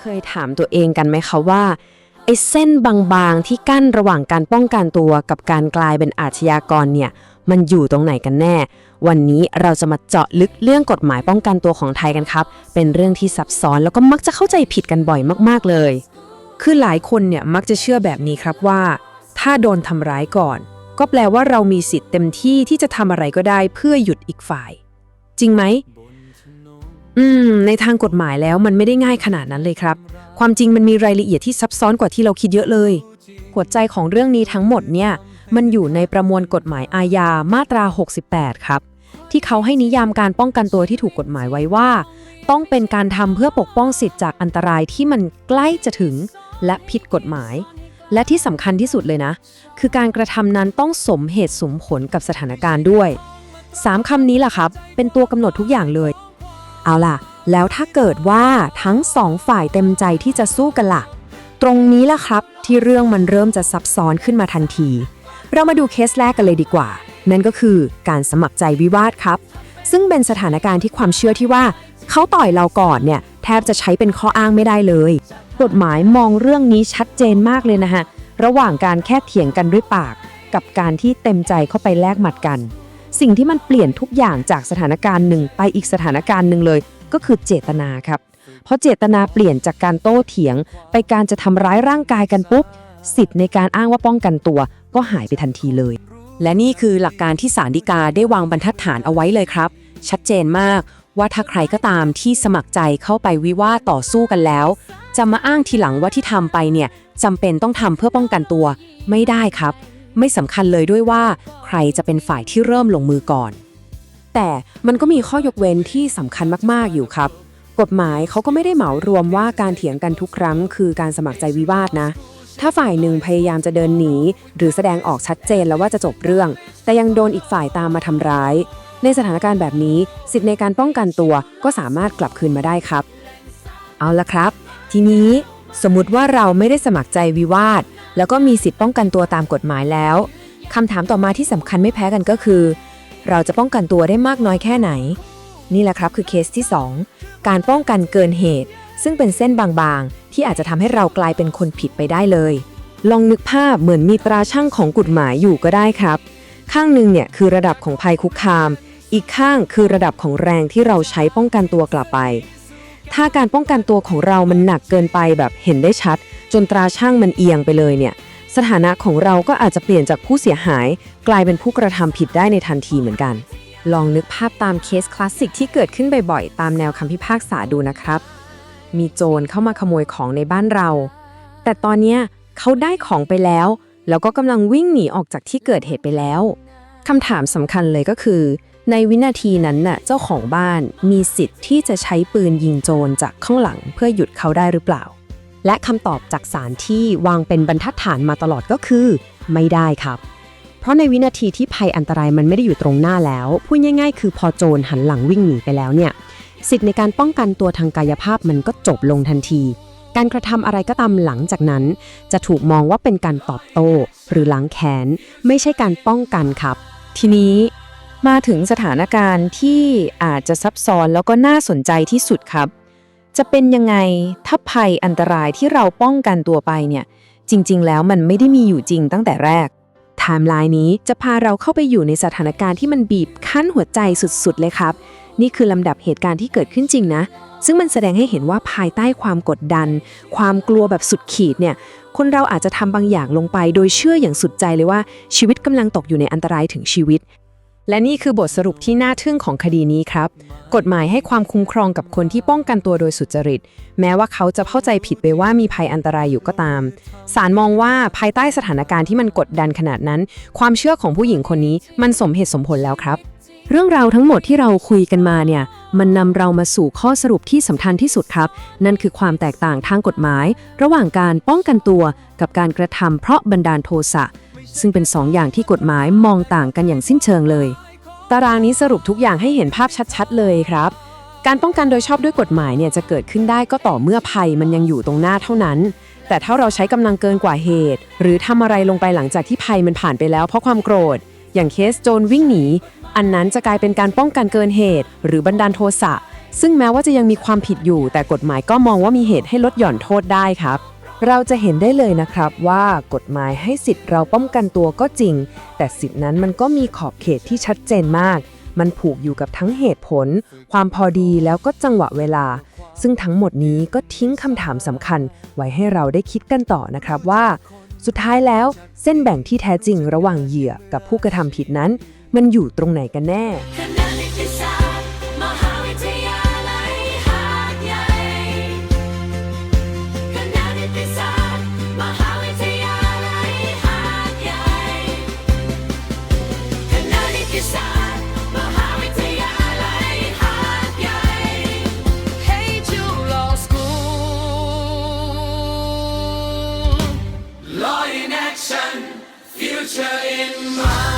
เคยถามตัวเองกันไหมคะว่าไอ้เส้นบางๆที่กั้นระหว่างการป้องกันตัวกับการกลายเป็นอาชญากรเนี่ยมันอยู่ตรงไหนกันแน่ วันนี้เราจะมาเจาะลึกเรื่องกฎหมายป้องกันตัวของไทยกันครับ เป็นเรื่องที่ซับซ้อนแล้วก็มักจะเข้าใจผิดกันบ่อยมากๆเลย คือหลายคนเนี่ยมักจะเชื่อแบบนี้ครับว่า ถ้าโดนทำร้ายก่อน ก็แปลว่าเรามีสิทธิ์เต็มที่ที่จะทำอะไรก็ได้เพื่อหยุดอีกฝ่าย จริงไหม อืม ในทางกฎหมายแล้วมันไม่ได้ง่ายขนาดนั้นเลยครับ ความจริงมันมีรายละเอียดที่ซับซ้อนกว่าที่เราคิดเยอะเลย หัวใจของเรื่องนี้ทั้งหมดเนี่ย มันอยู่ในประมวลกฎหมายอาญามาตรา 68 ครับ ที่เขาให้นิยามการป้องกันตัวที่ถูกกฎหมายไว้ว่า ต้องเป็นการทำเพื่อปกป้องสิทธิ์จากอันตรายที่มันใกล้จะถึง และผิดกฎหมาย และที่สำคัญที่สุดเลยนะ คือการกระทำนั้นต้องสมเหตุสมผลกับสถานการณ์ด้วยสามคำนี้แหละครับ เป็นตัวกำหนดทุกอย่างเลย เอาล่ะ แล้วถ้าเกิดว่าทั้งสองฝ่ายเต็มใจที่จะสู้กันล่ะ ตรงนี้ล่ะครับที่เรื่องมันเริ่มจะซับซ้อนขึ้นมาทันที เรามาดูเคสแรกกันเลยดีกว่า นั่นก็คือการสมัครใจวิวาทครับ ซึ่งเป็นสถานการณ์ที่ความเชื่อที่ว่าเขาต่อยเราก่อนเนี่ยแทบจะใช้เป็นข้ออ้างไม่ได้เลย กฎหมายมองเรื่องนี้ชัดเจนมากเลยนะฮะ ระหว่างการแค่เถียงกันด้วยปาก กับการที่เต็มใจเข้าไปแลกหมัดกัน สิ่งที่มันเปลี่ยนทุกอย่างจากสถานการณ์หนึ่งไปอีกสถานการณ์หนึ่งเลย ก็คือเจตนาครับ เพราะเจตนาเปลี่ยนจากการโต้เถียง ไปการจะทำร้ายร่างกายกันปุ๊บ สิทธิ์ในการอ้างว่าป้องกันตัว ก็หายไปทันทีเลย และนี่คือหลักการที่ศาลฎีกาได้วางบรรทัดฐานเอาไว้เลยครับ ชัดเจนมากว่าถ้าใครก็ตามที่สมัครใจเข้าไปวิวาต่อสู้กันแล้ว จะมาอ้างทีหลังว่าที่ทำไปเนี่ยจำเป็นต้องทำเพื่อป้องกันตัวไม่ได้ครับ ไม่สำคัญเลยด้วยว่า ใครจะเป็นฝ่ายที่เริ่มลงมือก่อน แต่มันก็มีข้อยกเว้นที่สำคัญมากๆอยู่ครับ กฎหมายเขาก็ไม่ได้เหมารวมว่าการเถียงกันทุกครั้ง คือการสมัครใจวิวาทนะ ถ้าฝ่ายหนึ่งพยายามจะเดินหนี หรือแสดงออกชัดเจนแล้วว่าจะจบเรื่อง แต่ยังโดนอีกฝ่ายตามมาทำร้าย ในสถานการณ์แบบนี้ สิทธิในการป้องกันตัวก็สามารถกลับคืนมาได้ครับ เอาละครับ ทีนี้ สมมติว่าเราไม่ได้สมัครใจวิวาท แล้วก็มีสิทธิ์ป้องกันตัวตามกฎหมายแล้วคำถามต่อมาที่สำคัญไม่แพ้กันก็คือ เราจะป้องกันตัวได้มากน้อยแค่ไหน นี่แหละครับคือเคสที่ 2 การป้องกันเกินเหตุ ซึ่งเป็นเส้นบางๆ ที่อาจจะทำให้เรากลายเป็นคนผิดไปได้เลย ลองนึกภาพเหมือนมีตราช่างของกฎหมายอยู่ก็ได้ครับ ข้างหนึ่งเนี่ยคือระดับของภัยคุกคาม อีกข้างคือระดับของแรงที่เราใช้ป้องกันตัวกลับไป ถ้าการป้องกันตัวของเรามันหนักเกินไปแบบเห็นได้ชัด จนตราช่างมันเอียงไปเลยเนี่ย สถานะของเราก็อาจจะเปลี่ยนจากผู้เสียหาย กลายเป็นผู้กระทำผิดได้ในทันทีเหมือนกัน ลองนึกภาพตามเคสคลาสสิกที่เกิดขึ้นบ่อยๆ ตามแนวคำพิพากษาดูนะครับ มีโจรเข้ามาขโมยของในบ้านเรา แต่ตอนเนี้ยเขาได้ของไปแล้ว แล้วก็กำลังวิ่งหนีออกจากที่เกิดเหตุไปแล้วคำถามสำคัญเลยก็คือ ในวินาทีนั้นน่ะเจ้าของบ้านมีสิทธิ์ที่จะใช้ปืนยิงโจรจากข้างหลังเพื่อหยุดเขาได้หรือเปล่า และคำตอบจากศาลที่วางเป็นบรรทัดฐานมาตลอดก็คือ ไม่ได้ครับ เพราะในวินาทีที่ภัยอันตรายมันไม่ได้อยู่ตรงหน้าแล้ว พูดง่าย ๆ คือพอโจรหันหลังวิ่งหนีไปแล้วเนี่ยสิทธิ์ในการป้องกันตัวทางกายภาพมันก็จบลงทันที การกระทำอะไรก็ตามหลังจากนั้น จะถูกมองว่าเป็นการตอบโต้ หรือล้างแค้น ไม่ใช่การป้องกันครับ ทีนี้ มาถึงสถานการณ์ที่อาจจะซับซ้อนแล้วก็น่าสนใจที่สุดครับ จะเป็นยังไงถ้าภัยอันตรายที่เราป้องกันตัวไปเนี่ย จริง ๆ แล้วมันไม่ได้มีอยู่จริงตั้งแต่แรกไทม์ไลน์นี้จะพาเราเข้าไปอยู่ในสถานการณ์ที่มันบีบคั้นหัวใจสุดๆเลยครับ นี่คือลำดับเหตุการณ์ที่เกิดขึ้นจริงนะ ซึ่งมันแสดงให้เห็นว่าภายใต้ความกดดัน ความกลัวแบบสุดขีดเนี่ยคนเราอาจจะทำบางอย่างลงไป โดยเชื่ออย่างสุดใจเลยว่าชีวิตกำลังตกอยู่ในอันตรายถึงชีวิต และนี่คือบทสรุปที่น่าทึ่งของคดีนี้ครับ กฎหมายให้ความคุ้มครองกับคนที่ป้องกันตัวโดยสุจริต แม้ว่าเขาจะเข้าใจผิดไปว่ามีภัยอันตรายอยู่ก็ตาม ศาลมองว่าภายใต้สถานการณ์ที่มันกดดันขนาดนั้น ความเชื่อของผู้หญิงคนนี้มันสมเหตุสมผลแล้วครับ เรื่องราวทั้งหมดที่เราคุยกันมาเนี่ย มันนำเรามาสู่ข้อสรุปที่สำคัญที่สุดครับ นั่นคือความแตกต่างทางกฎหมาย ระหว่างการป้องกันตัว กับการกระทำเพราะบันดาลโทสะ ซึ่งเป็นสองอย่างที่กฎหมายมองต่างกันอย่างสิ้นเชิงเลย ตารางนี้สรุปทุกอย่างให้เห็นภาพชัดๆ เลยครับ การป้องกันโดยชอบด้วยกฎหมายเนี่ยจะเกิดขึ้นได้ก็ต่อเมื่อภัยมันยังอยู่ตรงหน้าเท่านั้น แต่ถ้าเราใช้กำลังเกินกว่าเหตุ หรือทำอะไรลงไปหลังจากที่ภัยมันผ่านไปแล้วเพราะความโกรธ อย่างเคสโจรวิ่งหนี อันนั้นจะกลายเป็นการป้องกันเกินเหตุ หรือบันดาลโทสะซึ่งแม้ว่าจะยังมีความผิดอยู่ แต่กฎหมายก็มองว่ามีเหตุให้ลดหย่อนโทษได้ครับ เราจะเห็นได้เลยนะครับว่ากฎหมายให้สิทธิ์เราป้องกันตัวก็จริง แต่สิทธินั้นมันก็มีขอบเขตที่ชัดเจนมาก มันผูกอยู่กับทั้งเหตุผล ความพอดีแล้วก็จังหวะเวลา ซึ่งทั้งหมดนี้ก็ทิ้งคำถามสำคัญ ไว้ให้เราได้คิดกันต่อนะครับว่า สุดท้ายแล้วเส้นแบ่งที่แท้จริงระหว่างเหยื่อกับผู้กระทำผิดนั้น มันอยู่ตรงไหนกันแน่ future in mind.